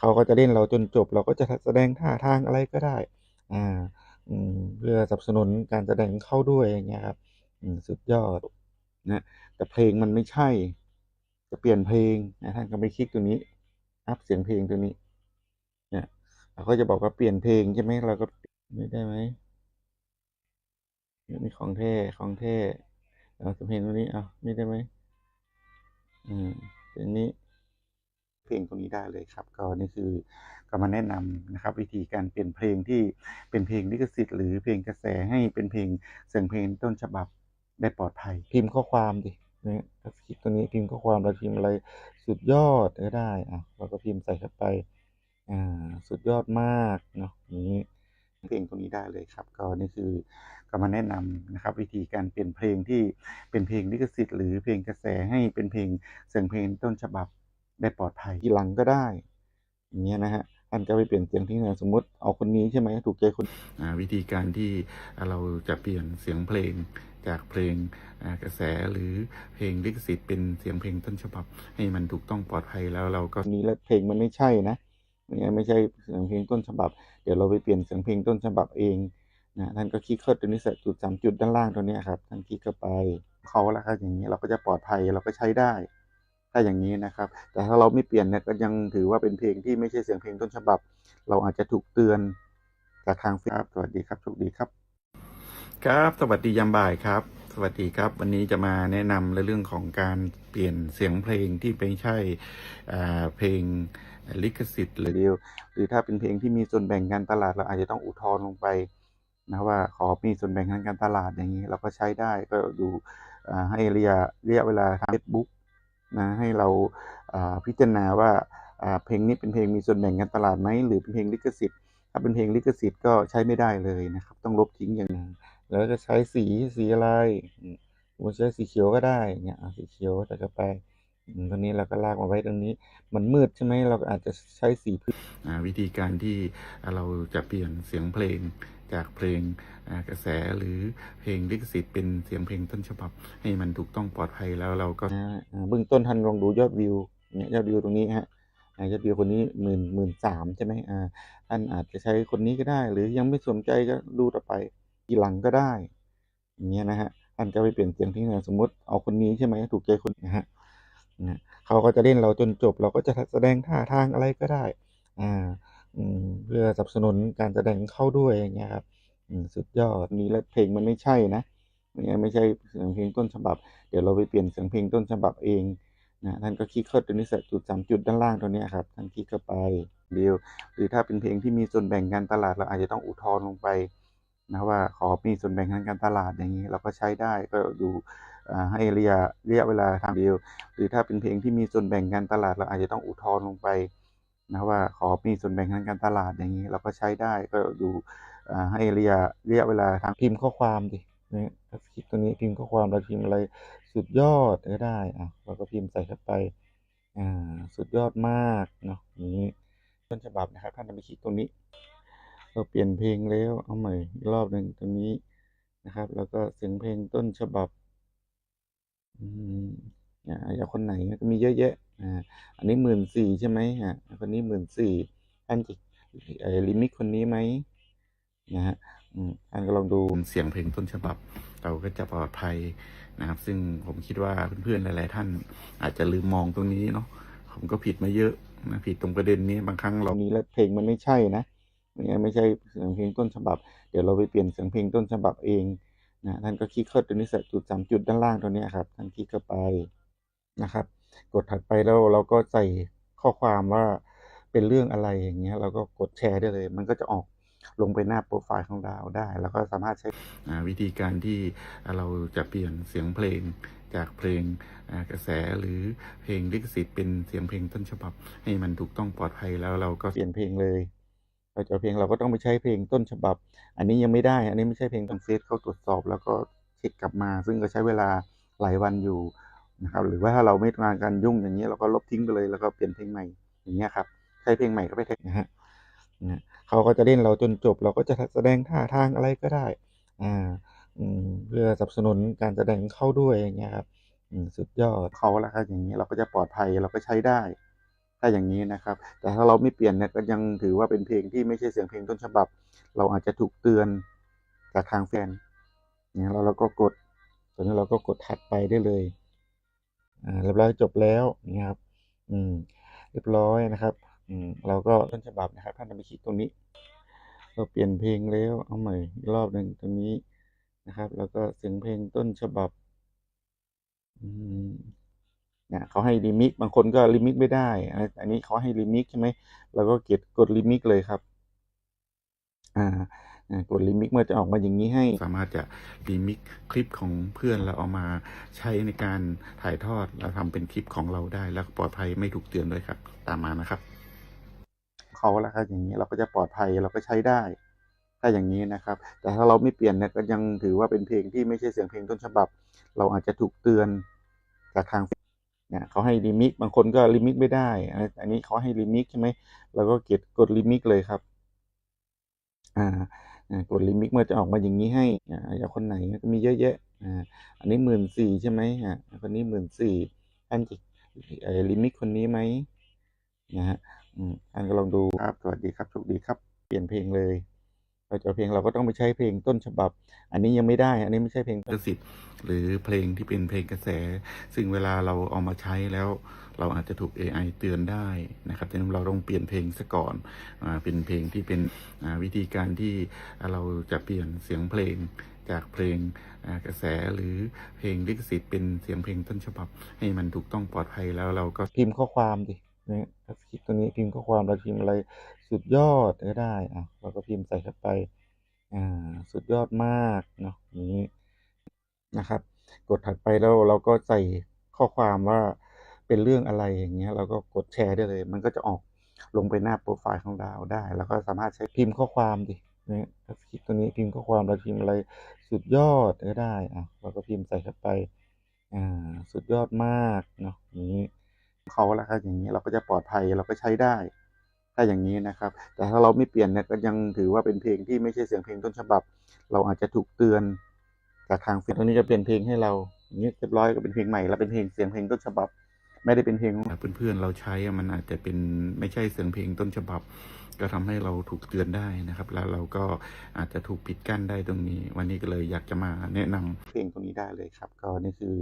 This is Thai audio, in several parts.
เขาก็จะเล่นเราจนจบ เราก็จะแสดงท่าทางอะไรก็ได้ อ่าอืมเพื่อสนับสนุนการแสดงเข้าด้วยอย่างเงี้ยครับอืมสุดยอดนะแต่เพลงมันไม่ใช่ จะเปลี่ยนเพลงนะท่านก็ไปคลิกตรงนี้ อัปเสียงเพลงตัวนี้เนี่ยเขาก็จะบอกว่าเปลี่ยนเพลงใช่ไหมเราก็นี่ได้ไหม?นี่ของแท้ของแท้เอาเพลงตัวนี้อ้าวนี่ได้ไหม?อืมเพลงนี้ เพลงตรงนี้ได้เลยครับ ก็นี่คือก็มาแนะนำนะครับ วิธีการเปลี่ยนเพลงที่เป็นเพลงลิขสิทธิ์หรือเพลงกระแสให้เป็นเพลงเสียงเพลงต้นฉบับได้ปลอดภัย พิมพ์ข้อความสินะถ้าคลิกตรงนี้พิมพ์ข้อความเราพิมพ์อะไรสุดยอดก็ได้อ่าเราก็พิมพ์ใส่เข้าไปอ่าสุดยอดมากเนาะอย่างงี้เพลงตรงนี้ได้เลยครับ ก็นี่คือก็มาแนะนำนะครับ วิธีการเปลี่ยนเพลงที่เป็นเพลงลิขสิทธิ์หรือเพลงกระแสให้เป็นเพลงเสียงเพลงต้นฉบับ ได้ปลอดภัยทีหลังก็ได้อย่างเงี้ยนะครับท่านจะไปเปลี่ยนเสียงที่ไหนสมมุติเอาคนนี้ใช่ไหมถูกใจคนอ่าวิธีการที่อ่าเราจะเปลี่ยนเสียงเพลงจากเพลงอ่ากระแสหรือเพลงลิขสิทธิ์เป็นเสียงเพลงต้นฉบับ ให้มันถูกต้องปลอดภัยแล้วเราก็นี้แล้วเพลงมันไม่ใช่นะเนี่ยไม่ใช่เสียงเพลงต้นฉบับ เดี๋ยวเราไปเปลี่ยนเสียงเพลงต้นฉบับเองนะท่านก็คลิกเข้าตรงนี้สจุด3จุดด้านล่างตรงเนี้ยครับท่านคลิกเข้าไปเขาแล้วครับอย่างงี้เราก็จะปลอดภัยเราก็ใช้ได้ ถ้าอย่างงี้นะครับ แต่ถ้าเราไม่เปลี่ยนเนี่ยก็ยังถือว่าเป็นเพลงที่ไม่ใช่เสียงเพลงต้นฉบับ เราอาจจะถูกเตือนจากทางเฟซครับสวัสดีครับโชคดีครับ ครับ สวัสดียามบ่ายครับ สวัสดีครับ วันนี้จะมาแนะนำในเรื่องของการเปลี่ยนเสียงเพลงที่ไม่ใช่อ่าเพลงลิขสิทธิ์หรือหรือถ้าเป็นเพลงที่มีส่วนแบ่งการตลาดเราอาจจะต้องอุทธรณ์ลงไปนะว่าขอมีส่วนแบ่งทางการตลาดอย่างงี้ เราก็ใช้ได้ก็อยู่อ่าให้ระยะระยะเวลาทางเฟซบุ๊ก นะให้เราพิจารณาว่าเพลงนี้เป็นเพลงมีส่วนแบ่งการตลาดไหมหรือเป็นเพลงลิขสิทธิ์ถ้าเป็นเพลงลิขสิทธิ์ก็ใช้ไม่ได้เลยนะครับ ต้องลบทิ้งอย่างแล้วจะใช้สีสีอะไรผมใช้สีเขียวก็ได้เงี้ยสีเขียวใส่เข้าไปอืมตรงนี้เราก็ลากมาไว้ตรงนี้ มันมืดใช่ไหมเราอาจจะใช้สีพื้นวิธีการที่เราจะเปลี่ยนเสียงเพลง จากเพลงกระแสหรือเพลงลิขสิทธิ์เป็นเสียงเพลงต้นฉบับ ให้มันถูกต้องปลอดภัยแล้วเราก็เบื้องต้นท่านลองดูยอดวิวเนี่ยยอดวิวตรงนี้ครับอ่ายอดวิวคนนี้10,000 13,000ใช่ไหมอ่าท่านอาจจะใช้คนนี้ก็ได้ หรือยังไม่สนใจก็ดูต่อไปทีหลังก็ได้อย่างเงี้ยนะครับท่านจะไปเปลี่ยนเสียงที่ไหนสมมติเอาคนนี้ใช่ไหมถูกใจคนนะครับนะเขาก็จะเล่นเราจนจบ เราก็จะแสดงท่าทางอะไรก็ได้อ่า เพื่อสนับสนุนการแสดงเข้าด้วยอย่างเงี้ยครับสุดยอดนี้แล้วเพลงมันไม่ใช่นะเนี่ยไม่ใช่เสียงเพลงต้นฉบับ เดี๋ยวเราไปเปลี่ยนเสียงเพลงต้นฉบับเองนะท่านก็คลิกเข้าตรงนี้สจุด3จุดด้านล่างตรงนี้ครับท่านคลิกเข้าไปเดียว หรือถ้าเป็นเพลงที่มีส่วนแบ่งการตลาดเราอาจจะต้องอุทธรณ์ลงไปนะว่าขอมีส่วนแบ่งทางการตลาดอย่างงี้เราก็ใช้ได้ก็อยู่ให้ระยะระยะเวลาทางเดียว หรือถ้าเป็นเพลงที่มีส่วนแบ่งการตลาดเราอาจจะต้องอุทธรณ์ลงไป นะว่าขอมีส่วนแบ่งทางการตลาดอย่างงี้เราก็ใช้ได้ก็อยู่ให้ระยะระยะเวลาทางพิมพ์ข้อความสินะถ้าคลิกตรงนี้พิมพ์ข้อความเราพิมพ์อะไรสุดยอดก็ได้อ่าเราก็พิมพ์ใส่เข้าไปอ่าสุดยอดมากเนาะอย่างงี้ต้นฉบับนะครับท่านจะไปคลิกตรงนี้ เราเปลี่ยนเพลงแล้วเอาใหม่อีกรอบหนึ่งตรงนี้นะครับ แล้วก็เสียงเพลงต้นฉบับ อืม อ่าเอาคนไหนก็มีเยอะแยะอันนี้14,000ใช่ไหมอ่าคนนี้14,000ท่านจะลิมิตคนนี้ไหมนะครับอืมท่านก็ลองดูเสียงเพลงต้นฉบับ เราก็จะปลอดภัยนะครับ ซึ่งผมคิดว่าเพื่อนๆหลาย ๆ ท่านอาจจะลืมมองตรงนี้เนาะผมก็ผิดมาเยอะนะผิดตรงประเด็นนี้บางครั้งเรานี้แล้วเพลงมันไม่ใช่นะเนี่ยไม่ใช่เสียงเพลงต้นฉบับ เดี๋ยวเราไปเปลี่ยนเสียงเพลงต้นฉบับเองนะท่านก็คลิกเข้าตรงนี้สจุด3จุดด้านล่างตรงนี้ครับท่านคลิกเข้าไป นะครับ กดถัดไปแล้วเราก็ใส่ข้อความว่าเป็นเรื่องอะไรอย่างเงี้ยเราก็กดแชร์ได้เลย มันก็จะออกลงไปหน้าโพรไฟล์ของเราได้ แล้วก็สามารถใช้วิธีการที่เราจะเปลี่ยนเสียงเพลงจากเพลงกระแสหรือเพลงลิขสิทธิ์เป็นเสียงเพลงต้นฉบับ ให้มันถูกต้องปลอดภัยแล้วเราก็เปลี่ยนเพลงเลยเราจะเพลงเราก็ต้องไปใช้เพลงต้นฉบับ อันนี้ยังไม่ได้ อันนี้ไม่ใช่เพลงทางเฟซเขาตรวจสอบ แล้วก็เช็กกลับมา ซึ่งก็ใช้เวลาหลายวันอยู่ นะครับ หรือว่าถ้าเราไม่ต้องการการยุ่งอย่างงี้เราก็ลบทิ้งไปเลยแล้วก็เปลี่ยนเพลงใหม่อย่างเงี้ยครับใช้เพลงใหม่ก็ไปทนะครับนะเขาก็จะเล่นเราจนจบ เราก็จะแสดงท่าทางอะไรก็ได้อ่าเพื่อสนับสนุนการแสดงเข้าด้วยอย่างเงี้ยครับสุดยอดเขาแล้วครับอย่างงี้เราก็จะปลอดภัยเราก็ใช้ได้ ถ้าอย่างนี้นะครับ แต่ถ้าเราไม่เปลี่ยนเนี่ยก็ยังถือว่าเป็นเพลงที่ไม่ใช่เสียงเพลงต้นฉบับ เราอาจจะถูกเตือนจากทางแฟนเนี่ยแล้วเราก็กดตอนนี้เราก็กดถัดไปได้เลย อ่าเรียบร้อยจบแล้วนี่ครับอืมเรียบร้อยนะครับอืมเราก็ต้นฉบับนะครับท่านไปคลิกตรงนี้ เราเปลี่ยนเพลงแล้วเอาใหม่อีกรอบหนึ่งตรงนี้นะครับ แล้วก็เสียงเพลงต้นฉบับอืมเนี่ยเขาให้ลิมิกบางคนก็ลิมิกไม่ได้ อันอันนี้เขาให้ลิมิกใช่ไหมเราก็เกดกดลิมิกเลยครับ อ่า กดลิมิกเมื่อจะออกมาอย่างนี้ให้ สามารถจะลิมิกคลิปของเพื่อนแล้วเอามาใช้ในการถ่ายทอดแล้วทำเป็นคลิปของเราได้ แล้วก็ปลอดภัยไม่ถูกเตือนด้วยครับ ตามมานะครับเขาแล้วครับอย่างนี้เราก็จะปลอดภัยเราก็ใช้ได้ ถ้าอย่างนี้นะครับ แต่ถ้าเราไม่เปลี่ยนเนี่ยก็ยังถือว่าเป็นเพลงที่ไม่ใช่เสียงเพลงต้นฉบับ เราอาจจะถูกเตือนจากทางเนี่ยเขาให้ลิมิกบางคนก็ลิมิกไม่ได้ อันอันนี้เขาให้ลิมิกใช่ไหมเราก็เกดกดลิมิกเลยครับ อ่าอ่า กดลิมิกเมื่อจะออกมาอย่างนี้ให้อ่าอย่างคนไหนก็มีเยอะแยะอ่าอันนี้หมื่นสี่ใช่ไหมอ่าคนนี้หมื่นสี่ท่านจะเอ่อลิมิกคนนี้ไหมนะฮะอืมท่านก็ลองดูครับสวัสดีครับโชคดีครับเปลี่ยนเพลงเลยเราจะเอาเพลงเราก็ต้องไปใช้เพลงต้นฉบับ อันนี้ยังไม่ได้ อันนี้ไม่ใช่เพลงลิขสิทธิ์หรือเพลงที่เป็นเพลงกระแส ซึ่งเวลาเราเอามาใช้แล้ว เราอาจจะถูก AI เตือนได้นะครับดังนั้นเราต้องเปลี่ยนเพลงซะก่อนอเป็นเพลงที่เป็นวิธีการที่เราจะเปลี่ยนเสียงเพลงจากเพลงกระแสหรือเพลงลิขสิทธิ์เป็นเสียงเพลงต้นฉบับ ให้มันถูกต้องปลอดภัยแล้วเราก็พิมพ์ข้อความดิเนี่ยคลิกตัวนี้พิมพ์ข้อความเราพิมพ์อะไรสุดยอดก็ได้อะเราก็พิมพ์ใส่เข้าไปอ่าสุดยอดมากเนาะนี้นะครับ กดถัดไปแล้วเราก็ใส่ข้อความว่า เป็นเรื่องอะไรอย่างเงี้ยเราก็กดแชร์ได้เลย มันก็จะออกลงไปหน้าโปรไฟล์ของเราได้ แล้วก็สามารถใช้พิมพ์ข้อความดิเนี่ยคลิกตัวนี้พิมพ์ข้อความเราพิมพ์อะไรสุดยอดก็ได้อะเราก็พิมพ์ใส่เข้าไปอ่าสุดยอดมากเนาะอย่างนี้เขาแล้วครับอย่างนี้เราก็จะปลอดภัยเราก็ใช้ได้ถ้าอย่างนี้นะครับ แต่ถ้าเราไม่เปลี่ยนเนี่ยก็ยังถือว่าเป็นเพลงที่ไม่ใช่เสียงเพลงต้นฉบับ เราอาจจะถูกเตือนจากทางฟซตรงนี้จะเปลี่ยนเพลงให้เราอย่างนี้เรียบร้อยก็เป็นเพลงใหม่แล้วเป็นเพลงเสียงเพลงต้นฉบับ ไม่ได้เป็นเพลงของเพื่อนๆเราใช้อะมันอาจจะเป็นไม่ใช่เสียงเพลงต้นฉบับ ก็ทำให้เราถูกเตือนได้นะครับ แล้วเราก็อาจจะถูกปิดกั้นได้ตรงนี้ วันนี้ก็เลยอยากจะมาแนะนำเพลงตรงนี้ได้เลยครับ ก็นี่คือ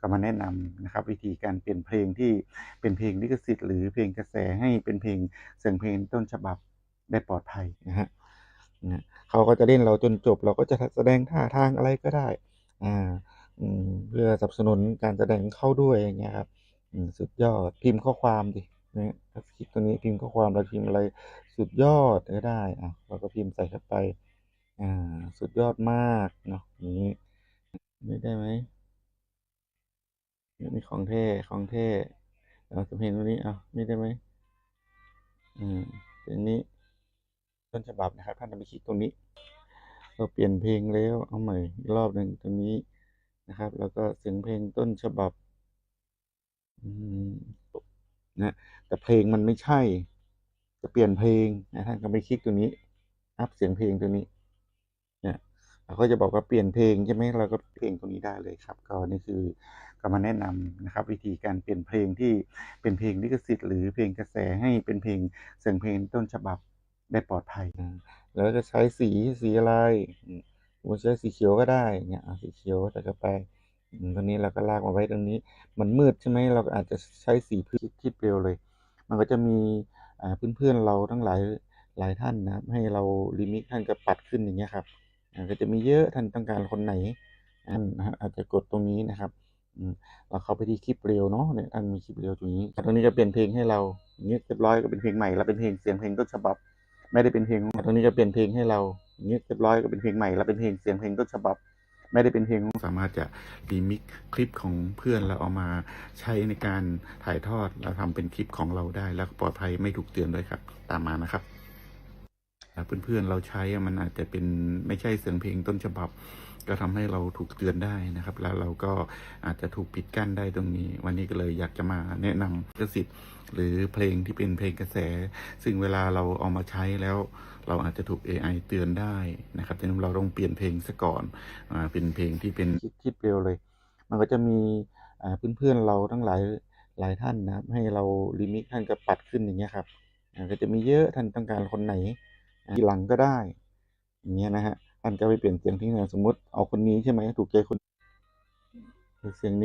ก็มาแนะนำนะครับ วิธีการเปลี่ยนเพลงที่เป็นเพลงลิขสิทธิ์หรือเพลงกระแสให้เป็นเพลงเสียงเพลงต้นฉบับได้ปลอดภัยนะฮะนะเขาก็จะเล่นเราจนจบ เราก็จะแสดงท่าทางอะไรก็ได้อ่าอืมเพื่อสนับสนุนการแสดงเข้าด้วยอย่างเงี้ยครับอืม สุดยอดพิมพ์ข้อความดิเนี่ยคลิกตัวนี้พิมพ์ข้อความเราพิมพ์อะไรสุดยอดก็ได้อะเราก็พิมพ์ใส่เข้าไป อ่า สุดยอดมากเนาะอย่างนี้ไม่ได้ไหมนี่ของเท่ของเท่เราจะเพลงตัวนี้อะไม่ได้ไหมอืมเป็นนี้ต้นฉบับนะครับท่านจะไปคลิกตรงนี้ เราเปลี่ยนเพลงแล้วเอาใหม่อีกรอบหนึ่งตรงนี้นะครับ แล้วก็เสียงเพลงต้นฉบับ นะแต่เพลงมันไม่ใช่ จะเปลี่ยนเพลงนะท่านก็ไปคลิกตัวนี้ อัพเสียงเพลงตัวนี้เนี่ยเราก็จะบอกว่าเปลี่ยนเพลงใช่ไหมเราก็เพลงตรงนี้ได้เลยครับ ก็นี่คือก็มาแนะนำนะครับ วิธีการเปลี่ยนเพลงที่เป็นเพลงลิขสิทธิ์หรือเพลงกระแสให้เป็นเพลงเสียงเพลงต้นฉบับได้ปลอดภัยนะแล้วจะใช้สีสีอะไรผมใช้สีเขียวก็ได้เนี่ยสีเขียวใส่เข้าไป ตรงนี้เราก็ลากมาไว้ตรงนี้ มันมืดใช่ไหมเราอาจจะใช้สีพื้นที่เปลวเลย มันก็จะมีเพื่อนๆเราทั้งหลายหลายท่านนะครับ ให้เราลิมิตท่านก็ปัดขึ้นอย่างเงี้ยครับก็จะมีเยอะท่านต้องการคนไหนท่านอาจจะกดตรงนี้นะครับเราเข้าไปที่คลิปเร็วเนาะเนี่ยท่านมีคลิปเร็วตรงนี้ตรงนี้จะเปลี่ยนเพลงให้เราอย่างนี้ยเรียบร้อยก็เป็นเพลงใหม่แล้วเป็นเพลงเสียงเพลงต้นฉบับ ไม่ได้เป็นเพลงตรงนี้จะเปลี่ยนเพลงให้เราอย่างนี้ยเรียบร้อยก็เป็นเพลงใหม่แล้วเป็นเพลงเสียงเพลงต้นฉบับ ไม่ได้เป็นเพลงสามารถจะรีมิกคลิปของเพื่อนแล้วเอามาใช้ในการถ่ายทอดแล้วทำเป็นคลิปของเราได้แล้วปลอดภัยไม่ถูกเตือนด้วยครับ ตามมานะครับแล้วเพื่อนๆเราใช้มันอาจจะเป็นไม่ใช่เสียงเพลงต้นฉบับ ก็ทำให้เราถูกเตือนได้นะครับ แล้วเราก็อาจจะถูกปิดกั้นได้ตรงนี้ วันนี้ก็เลยอยากจะมาแนะนำลิขสิทธิ์หรือเพลงที่เป็นเพลงกระแส ซึ่งเวลาเราเอามาใช้แล้วเราอาจจะถูก AI เตือนได้นะครับดังนั้นเราต้องเปลี่ยนเพลงซะก่อนอ่าเป็นเพลงที่เป็นคิดคิดเร็วเลย มันก็จะมีเพื่อนๆเราทั้งหลายหลายท่านนะครับ ให้เราลิมิตท่านก็ปัดขึ้นอย่างเงี้ยครับก็จะมีเยอะท่านต้องการคนไหนทีหลังก็ได้อย่างเงี้ยนะฮะ อันก็ไปเปลี่ยนเสียงที่ไหนสมมติเอาคนนี้ใช่ไหมถูกใจคนเสียงนี้